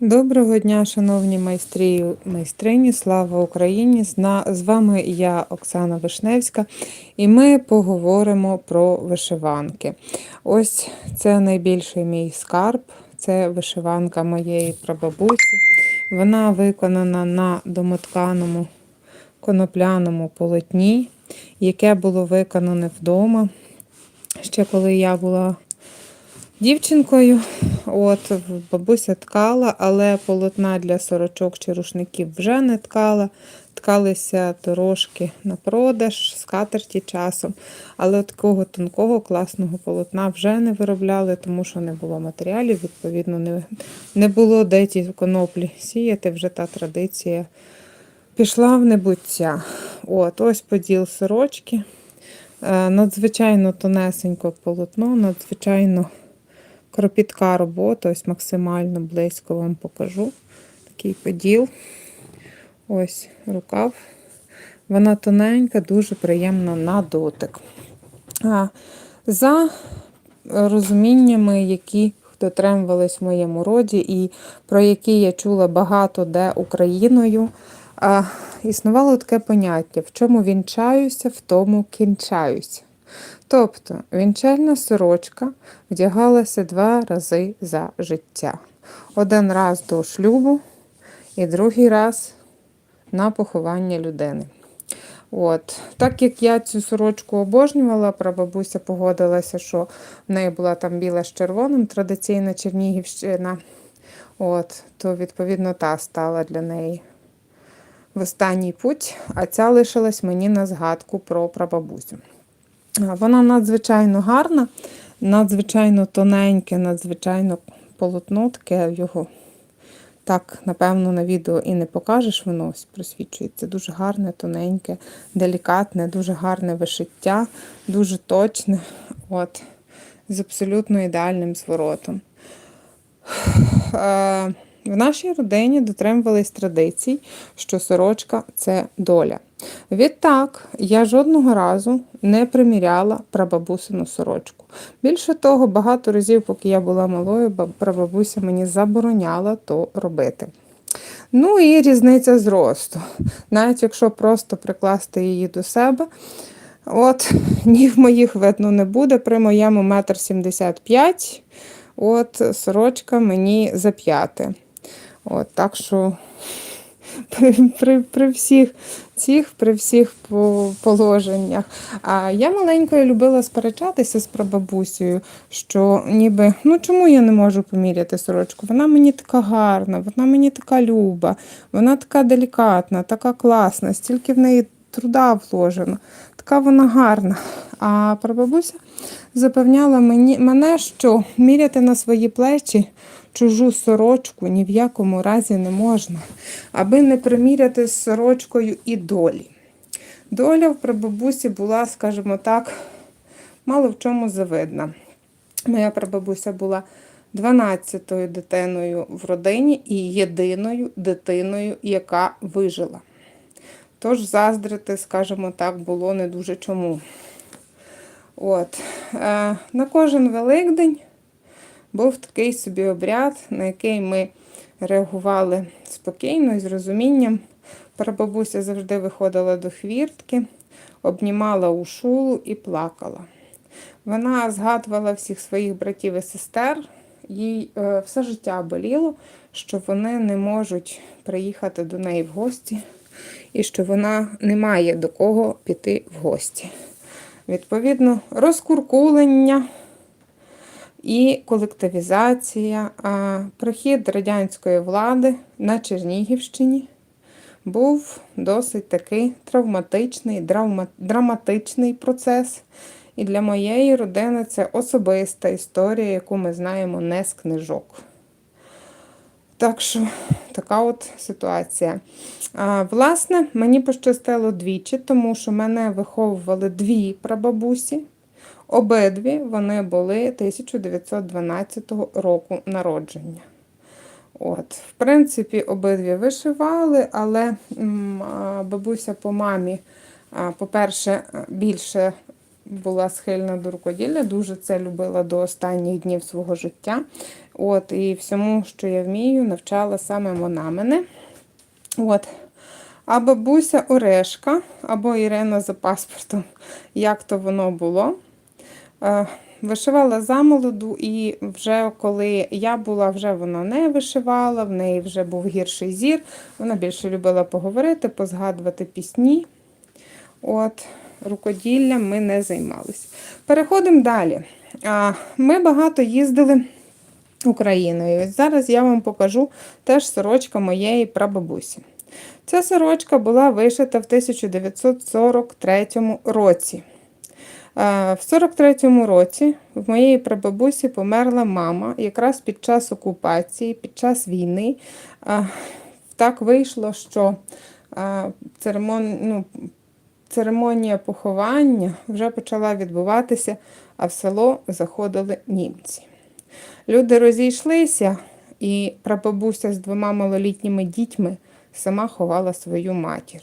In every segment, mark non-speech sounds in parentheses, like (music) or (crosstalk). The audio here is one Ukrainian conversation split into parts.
Доброго дня, шановні майстрі і майстрині, слава Україні! З вами я, Оксана Вишневська, і ми поговоримо про вишиванки. Ось це найбільший мій скарб, це вишиванка моєї прабабусі. Вона виконана на домотканому конопляному полотні, яке було виконане вдома. Ще коли я була дівчинкою. От бабуся ткала, але полотна для сорочок чи рушників вже не ткала. Ткалися дорожки на продаж, скатерті часом. Але такого тонкого класного полотна вже не виробляли, тому що не було матеріалів, відповідно, не, не було де ті коноплі сіяти. Вже та традиція пішла в небуття. От, ось поділ сорочки. Е, Надзвичайно тонесенько полотно, надзвичайно кропітка робота, ось максимально близько вам покажу. Такий поділ. Ось рукав. Вона тоненька, дуже приємна на дотик. А, За розуміннями, які дотримувались в моєму роді, і про які я чула багато де Україною, а, існувало таке поняття: в чому вінчаюся, в тому кінчаюся. Тобто вінчальна сорочка вдягалася два рази за життя. Один раз до шлюбу і другий раз на поховання людини. От. Так як я цю сорочку обожнювала, прабабуся погодилася, що в неї була там біла з червоним, традиційна Чернігівщина. От, то, відповідно, та стала для неї в останній путь, а ця лишилась мені на згадку про прабабусю. Вона надзвичайно гарна, надзвичайно тоненьке, надзвичайно полотно, таке його так, напевно, на відео і не покажеш, воно ось просвічується. Дуже гарне, тоненьке, делікатне, дуже гарне вишиття, дуже точне, от, з абсолютно ідеальним зворотом. Е, В нашій родині дотримувались традицій, що сорочка це доля. Відтак, я жодного разу не приміряла прабабусину сорочку. Більше того, багато разів, поки я була малою, прабабуся мені забороняла то робити. Ну і різниця зросту. Навіть якщо просто прикласти її до себе, от ніг моїх видно не буде. При моєму метр сімдесят п'ять, от сорочка мені за п'яте. От, так що при, (laughs) при, при всіх цих, при всіх положеннях. А я маленькою любила сперечатися з прабабусею, що ніби ну чому я не можу поміряти сорочку? Вона мені така гарна, вона мені така люба, вона така делікатна, така класна, стільки в неї труда вложено, така вона гарна. А прабабуся запевняла мені, мене, що міряти на свої плечі чужу сорочку ні в якому разі не можна, аби не приміряти з сорочкою і долі. Доля в прабабусі була, скажімо так, мало в чому завидна. Моя прабабуся була 12-ю дитиною в родині і єдиною дитиною, яка вижила. Тож заздрити, скажімо так, було не дуже чому. От. Е, на кожен Великдень був такий собі обряд, на який ми реагували спокійно і з розумінням. Прабабуся завжди виходила до хвіртки, обнімала ушулу і плакала. Вона згадувала всіх своїх братів і сестер. Їй е, все життя боліло, що вони не можуть приїхати до неї в гості, і що вона не має до кого піти в гості. Відповідно, розкуркулення і колективізація, а прихід радянської влади на Чернігівщині був досить такий травматичний, драма- драматичний процес. І для моєї родини це особиста історія, яку ми знаємо не з книжок. Так що така от ситуація. А, власне, мені пощастило двічі, тому що мене виховували дві прабабусі. Обидві вони були 1912 року народження. От, В принципі, обидві вишивали, але бабуся по мамі, по-перше, більше була схильна до рукоділля, дуже це любила до останніх днів свого життя. От, І всьому, що я вмію, навчала саме вона мене. От. А бабуся Орешка або Ірина за паспортом, як то воно було. Е, Вишивала замолоду, і вже коли я була, вже вона не вишивала, в неї вже був гірший зір. Вона більше любила поговорити, позгадувати пісні. От, рукоділлям ми не займалися. Переходимо далі. Ми багато їздили Україною. Зараз я вам покажу теж сорочка моєї прабабусі. Ця сорочка була вишита в 1943 році. Е, В 43-му році в моєї прабабусі померла мама якраз під час окупації, під час війни. Е, Так вийшло, що е, церемон... ну, церемонія поховання вже почала відбуватися, а в село заходили німці. Люди розійшлися, і прабабуся з двома малолітніми дітьми сама ховала свою матір.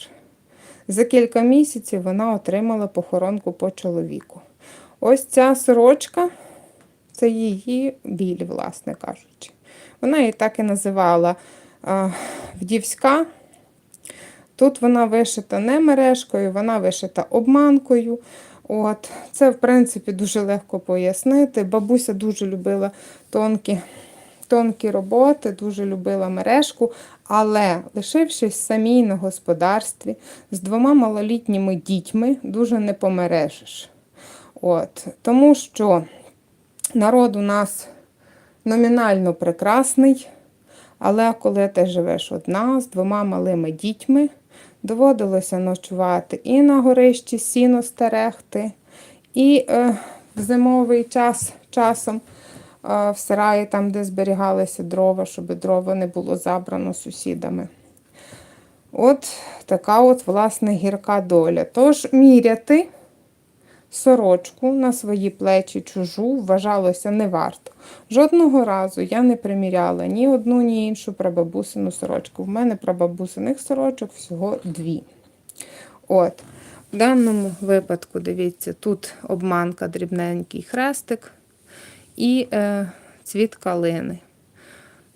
За кілька місяців вона отримала похоронку по чоловіку. Ось ця сорочка це її біль, власне кажучи. Вона її так і називала вдівська. Тут вона вишита не мережкою, вона вишита обманкою. От. Це, в принципі, дуже легко пояснити. Бабуся дуже любила тонкі, тонкі роботи, дуже любила мережку, але, лишившись самій на господарстві з двома малолітніми дітьми, дуже не помережиш. От. Тому що народ у нас номінально прекрасний, але коли ти живеш одна з двома малими дітьми, доводилося ночувати і на горищі сіно стерегти, і е, в зимовий час часом в сараї, там, де зберігалися дрова, щоб дрова не було забрано сусідами. От така от, власне, гірка доля. Тож міряти сорочку на свої плечі чужу вважалося не варто. Жодного разу я не приміряла ні одну, ні іншу прабабусину сорочку. В мене прабабусиних сорочок всього дві. От. В даному випадку, дивіться, тут обманка, дрібненький хрестик і е, цвіт калини.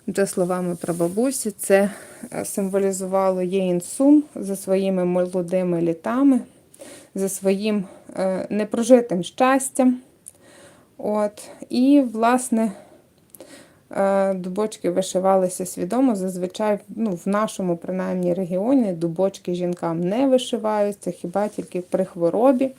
За словами прабабусі, це е, символізувало Єїнсун за своїми молодими літами, за своїм е, непрожитим щастям. От. І, власне, е, дубочки вишивалися свідомо. Зазвичай ну, в нашому, принаймні, регіоні дубочки жінкам не вишиваються, хіба тільки при хворобі.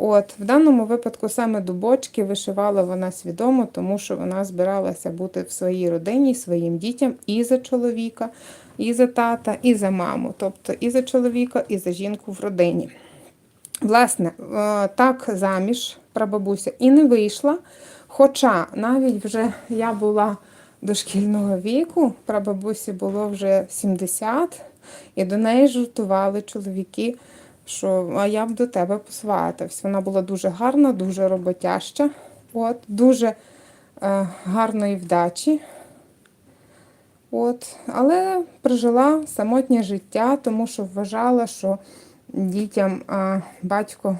От, В даному випадку саме дубочки вишивала вона свідомо, тому що вона збиралася бути в своїй родині, своїм дітям і за чоловіка, і за тата, і за маму. Тобто і за чоловіка, і за жінку в родині. Власне, е, так заміж прабабуся і не вийшла. Хоча навіть вже я була дошкільного віку, прабабусі було вже 70, і до неї жартували чоловіки, що а я б до тебе посватався. Вона була дуже гарна, дуже роботяща, от, дуже е, гарної вдачі. От, Але прожила самотнє життя, тому що вважала, що дітям е, батько,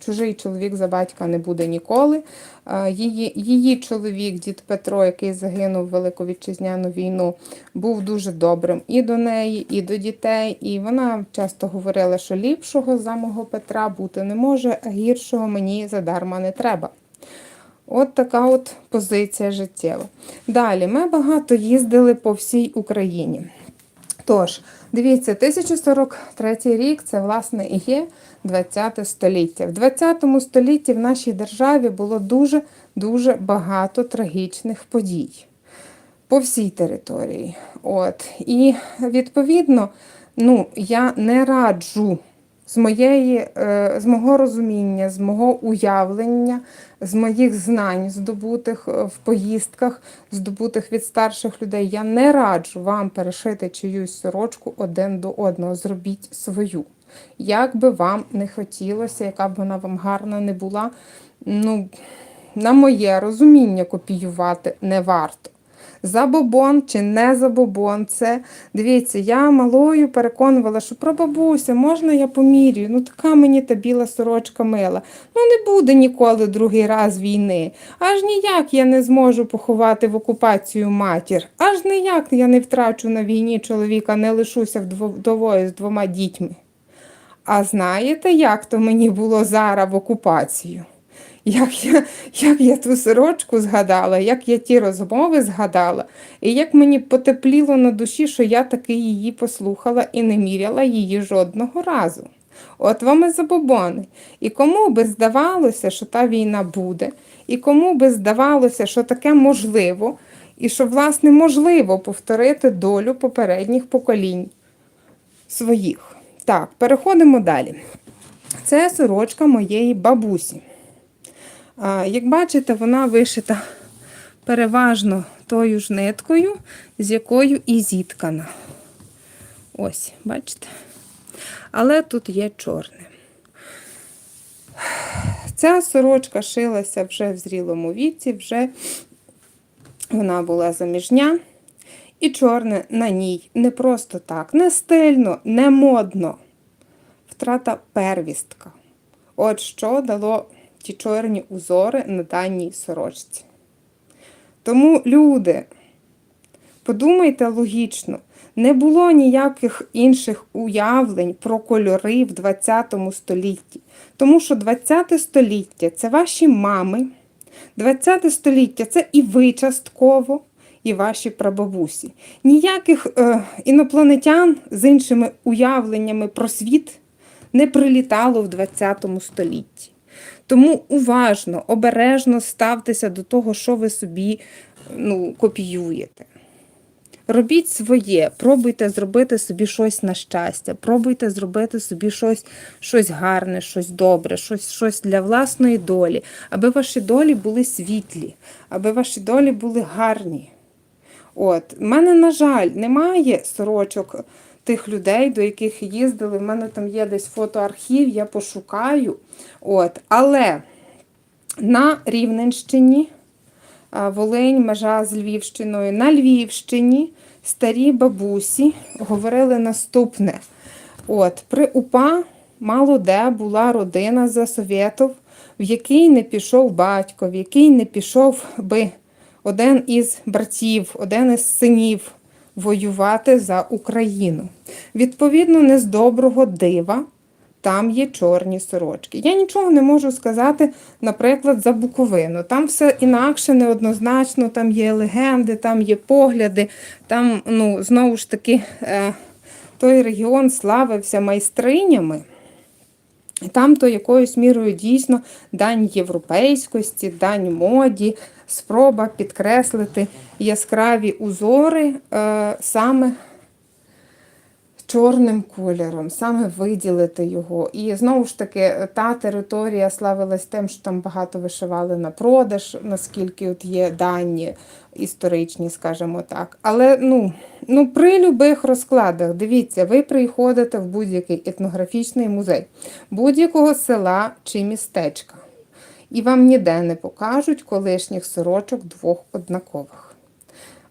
чужий чоловік за батька не буде ніколи. Її, її чоловік, дід Петро, який загинув в Велику Вітчизняну війну, був дуже добрим і до неї, і до дітей. І вона часто говорила, що ліпшого за мого Петра бути не може, а гіршого мені задарма не треба. От така от позиція життєва. Далі, ми багато їздили по всій Україні. Тож, дивіться, 1043 рік це, власне, і є 20 століття. В 20 столітті в нашій державі було дуже-дуже багато трагічних подій по всій території. От. І, відповідно, ну, я не раджу з моєї, е, з мого розуміння, з мого уявлення, з моїх знань, здобутих е, в поїздках, здобутих від старших людей, я не раджу вам перешити чиюсь сорочку один до одного. Зробіть свою. Як би вам не хотілося, яка б вона вам гарна не була, ну, на моє розуміння копіювати не варто. Забобон чи не забобон. Це дивіться, я малою переконувала, що прабабуся, можна я помірюю? Ну така мені та біла сорочка мила. Ну не буде ніколи другий раз війни. Аж ніяк я не зможу поховати в окупацію матір. Аж ніяк я не втрачу на війні чоловіка, не лишуся вдовою з двома дітьми. А знаєте, як то мені було зараз в окупацію? Як я, як я ту сорочку згадала, як я ті розмови згадала, і як мені потепліло на душі, що я таки її послухала і не міряла її жодного разу. От вам і забобони. І кому би здавалося, що та війна буде, і кому би здавалося, що таке можливо, і що, власне, можливо повторити долю попередніх поколінь своїх. Так, переходимо далі. Це сорочка моєї бабусі. Як бачите, вона вишита переважно тою ж ниткою, з якою і зіткана. Ось, бачите? Але тут є чорне. Ця сорочка шилася вже в зрілому віці, вже вона була заміжня. І чорне на ній не просто так, не стильно, не модно. Втрата первістка. От що дало ті чорні узори на даній сорочці. Тому, люди, подумайте логічно, не було ніяких інших уявлень про кольори в 20 столітті. Тому що 20 століття це ваші мами, 20 століття це і ви частково, і ваші прабабусі. Ніяких е, інопланетян з іншими уявленнями про світ не прилітало в 20 столітті. Тому уважно, обережно ставтеся до того, що ви собі ну, копіюєте. Робіть своє, пробуйте зробити собі щось на щастя, пробуйте зробити собі щось, щось гарне, щось добре, щось, щось для власної долі, аби ваші долі були світлі, аби ваші долі були гарні. От, в мене, на жаль, немає сорочок тих людей, до яких їздили. В мене там є десь фотоархів, я пошукаю. От, але на Рівненщині, Волинь, межа з Львівщиною, на Львівщині старі бабусі говорили наступне. От, при УПА мало де була родина за Совєтов, в який не пішов батько, в який не пішов би один із братів, один із синів воювати за Україну. Відповідно, не з доброго дива там є чорні сорочки. Я нічого не можу сказати, наприклад, за Буковину. Там все інакше, неоднозначно, там є легенди, там є погляди, там, ну, знову ж таки, е, той регіон славився майстринями. Там то якоюсь мірою дійсно дань європейськості, дань моді, спроба підкреслити яскраві узори е, саме чорним кольором, саме виділити його. І знову ж таки, та територія славилась тим, що там багато вишивали на продаж, наскільки от є дані історичні, скажімо так. Але ну, ну, при любих розкладах, дивіться, ви приходите в будь-який етнографічний музей будь-якого села чи містечка. І вам ніде не покажуть колишніх сорочок двох однакових.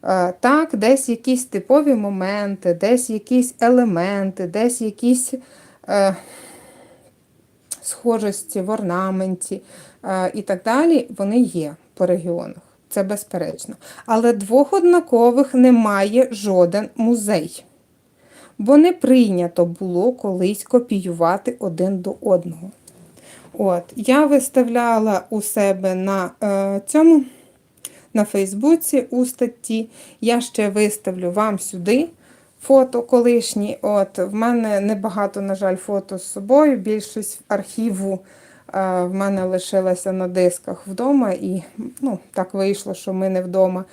Е, Так, десь якісь типові моменти, десь якісь елементи, десь якісь е, схожості в орнаменті е, і так далі, вони є по регіонах. Це безперечно. Але двох однакових немає жоден музей. Бо не прийнято було колись копіювати один до одного. От, я виставляла у себе на е, цьому на Фейсбуці у статті. Я ще виставлю вам сюди фото колишні. От, В мене небагато, на жаль, фото з собою. Більшість архіву е, в мене лишилася на дисках вдома. І ну, так вийшло, що ми не вдома.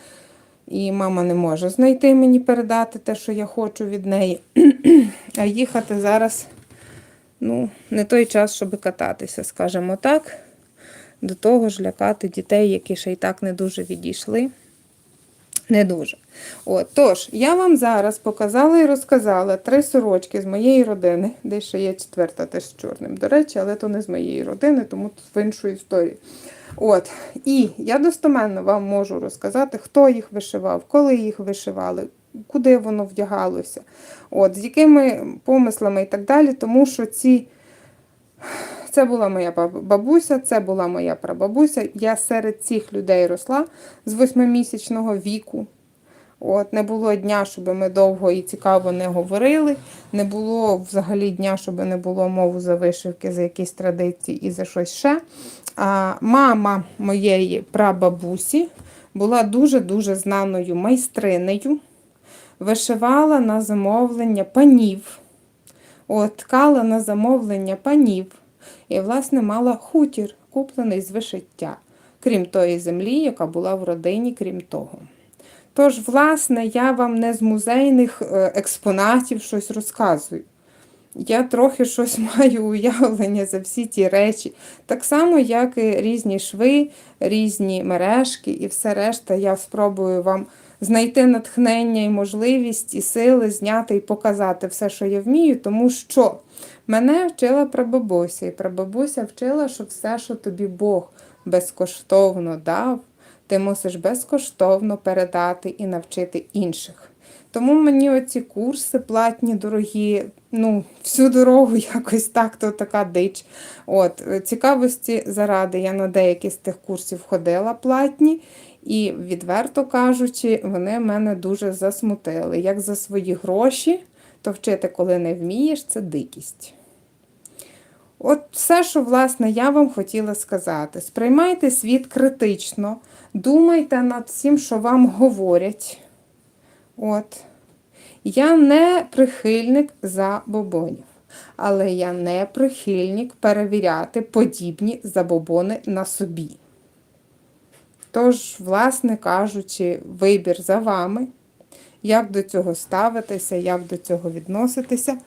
І мама не може знайти мені передати те, що я хочу від неї. (clears throat) А їхати зараз ну, не той час, щоб кататися, скажімо так. До того ж лякати дітей, які ще й так не дуже відійшли. Не дуже. От, тож, я вам зараз показала і розказала три сорочки з моєї родини, де ще є четверта теж з чорним, до речі, але то не з моєї родини, тому тут в іншу історію. От, і я достоменно вам можу розказати, хто їх вишивав, коли їх вишивали, куди воно вдягалося, от, з якими помислами і так далі, тому що ці. Це була моя бабуся, це була моя прабабуся. Я серед цих людей росла з восьмимісячного віку. От, не було дня, щоб ми довго і цікаво не говорили. Не було взагалі дня, щоб не було мову за вишивки, за якісь традиції і за щось ще. А мама моєї прабабусі була дуже-дуже знаною майстринею. Вишивала на замовлення панів. От, на замовлення панів. І, власне, мала хутір, куплений з вишиття, крім тої землі, яка була в родині, крім того. Тож, власне, я вам не з музейних е, експонатів щось розказую. Я трохи щось (laughs) маю уявлення за всі ті речі. Так само, як і різні шви, різні мережки і все решта, я спробую вам знайти натхнення і можливість, і сили зняти і показати все, що я вмію, тому що мене вчила прабабуся, і прабабуся вчила, що все, що тобі Бог безкоштовно дав, ти мусиш безкоштовно передати і навчити інших. Тому мені оці курси платні, дорогі, ну, всю дорогу (laughs) якось так, то така дич. От, цікавості заради я на деякі з тих курсів ходила платні, і, відверто кажучи, вони мене дуже засмутили. Як за свої гроші, то вчити, коли не вмієш, це дикість. От все, що, власне, я вам хотіла сказати. Сприймайте світ критично, думайте над всім, що вам говорять. От. Я не прихильник забобонів, але я не прихильник перевіряти подібні забобони на собі. Тож, власне кажучи, вибір за вами, як до цього ставитися, як до цього відноситися.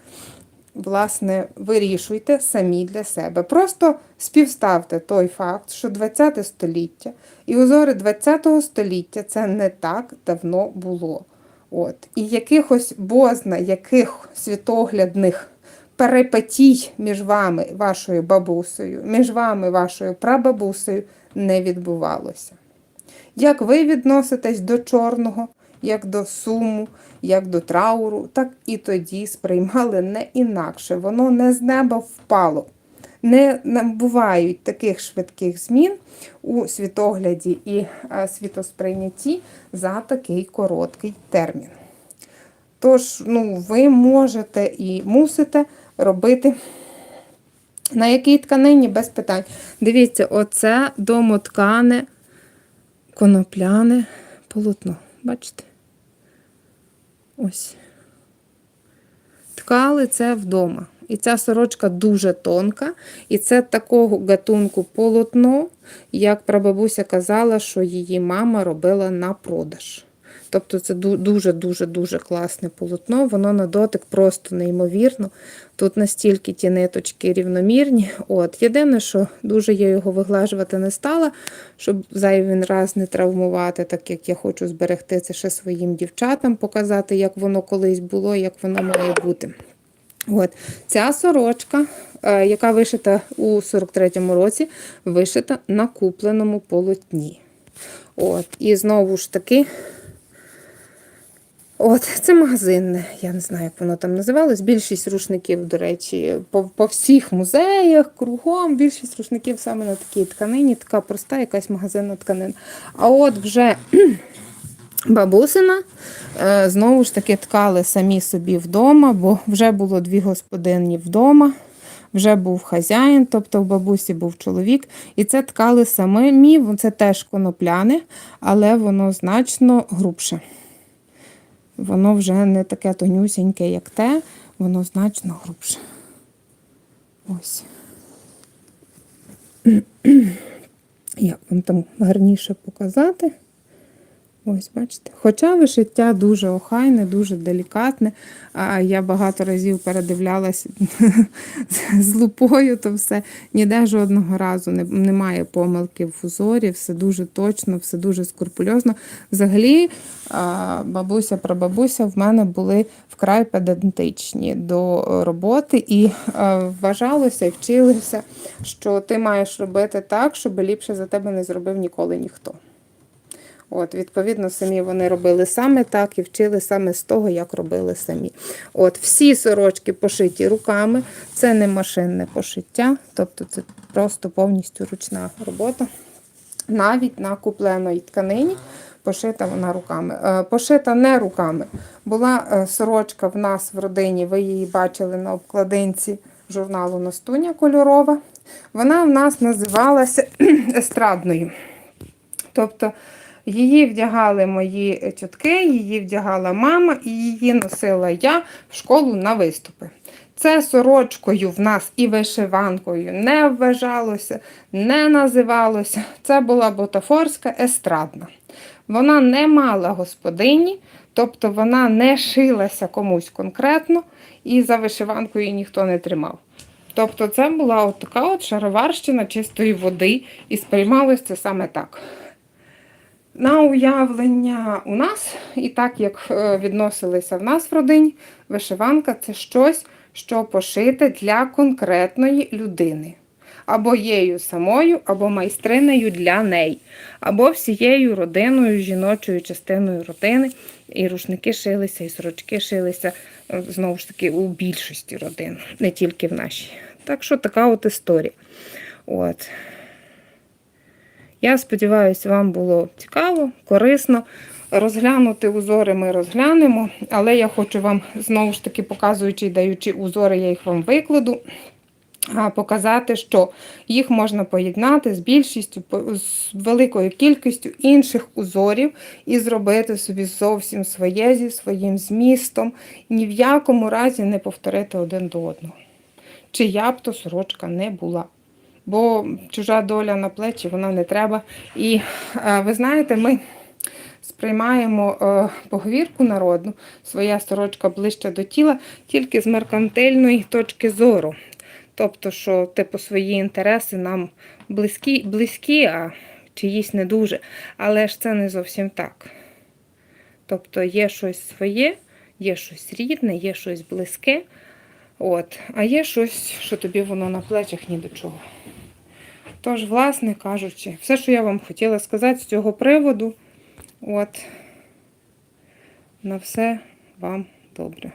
Власне, вирішуйте самі для себе. Просто співставте той факт, що 20 століття і узори 20 століття це не так давно було. От. І якихось бозна, яких світоглядних перипетій між вами, вашою бабусею, між вами, вашою прабабусею не відбувалося. Як ви відноситесь до чорного, як до суму, як до трауру, так і тоді сприймали не інакше. Воно не з неба впало. Не набувають таких швидких змін у світогляді і е, світосприйнятті за такий короткий термін. Тож, ну, ви можете і мусите робити на якій тканині без питань. Дивіться, оце домоткане конопляне полотно. Бачите? Ось. Ткали це вдома. І ця сорочка дуже тонка, і це такого гатунку полотно, як прабабуся казала, що її мама робила на продаж. Тобто це дуже-дуже дуже класне полотно, воно на дотик просто неймовірно. Тут настільки ті ниточки рівномірні. От. Єдине, що дуже я його виглажувати не стала, щоб зайвий раз не травмувати, так як я хочу зберегти це ще своїм дівчатам, показати, як воно колись було, як воно має бути. От. Ця сорочка, е, яка вишита у 43-му році, вишита на купленому полотні. От. І знову ж таки. От, це магазинне, я не знаю, як воно там називалось. Більшість рушників, до речі, по, по всіх музеях, кругом, більшість рушників саме на такій тканині, така проста якась магазинна тканина. А от вже (clears throat) бабусина, е, знову ж таки, ткали самі собі вдома, бо вже було дві господині вдома. Вже був хазяїн, тобто в бабусі був чоловік, і це ткали самі, це теж конопляне, але воно значно грубше. Воно вже не таке тонюсіньке, як те, воно значно грубше. Ось. (clears throat) Як вам там гарніше показати? Ось, бачите. Хоча вишиття дуже охайне, дуже делікатне. А я багато разів передивлялась (laughs) з лупою, то все ніде жодного разу не, немає помилки в узорі, все дуже точно, все дуже скрупульозно. Взагалі, бабуся, прабабуся в мене були вкрай педантичні до роботи, і вважалося і вчилися, що ти маєш робити так, щоб ліпше за тебе не зробив ніколи ніхто. От, відповідно, самі вони робили саме так і вчили саме з того, як робили самі. От, всі сорочки пошиті руками, це не машинне пошиття, тобто це просто повністю ручна робота. Навіть на купленої тканині пошита вона руками. Е, Пошита не руками. Була е, сорочка в нас в родині, ви її бачили на обкладинці журналу Настуня кольорова. Вона в нас називалася (clears throat) естрадною. Тобто її вдягали мої тітки, її вдягала мама, і її носила я в школу на виступи. Це сорочкою в нас і вишиванкою не вважалося, не називалося. Це була бутафорська естрадна. Вона не мала господині, тобто вона не шилася комусь конкретно, і за вишиванкою ніхто не тримав. Тобто це була от така от шароварщина чистої води, і сприймалося це саме так. На уявлення у нас, і так як е, відносилися в нас в родині, вишиванка це щось, що пошите для конкретної людини. Або єю самою, або майстринею для неї, або всією родиною, жіночою частиною родини. І рушники шилися, і сорочки шилися, е, знову ж таки, у більшості родин, не тільки в нашій. Так що така от історія. От. Я сподіваюся, вам було цікаво, корисно. Розглянути узори ми розглянемо, але я хочу вам, знову ж таки, показуючи і даючи узори, я їх вам викладу, показати, що їх можна поєднати з більшістю, з великою кількістю інших узорів і зробити собі зовсім своє зі своїм змістом, ні в якому разі не повторити один до одного. Чия б то сорочка не була бо чужа доля на плечі вона не треба. І е, ви знаєте, ми сприймаємо е, поговірку народну, своя сорочка ближче до тіла, тільки з меркантильної точки зору. Тобто, що типу свої інтереси нам близькі, близькі, а чиїсь не дуже. Але ж це не зовсім так. Тобто є щось своє, є щось рідне, є щось близьке. От, а є щось, що тобі воно на плечах ні до чого. Тож, власне кажучи, все, що я вам хотіла сказати з цього приводу, от, на все вам добре.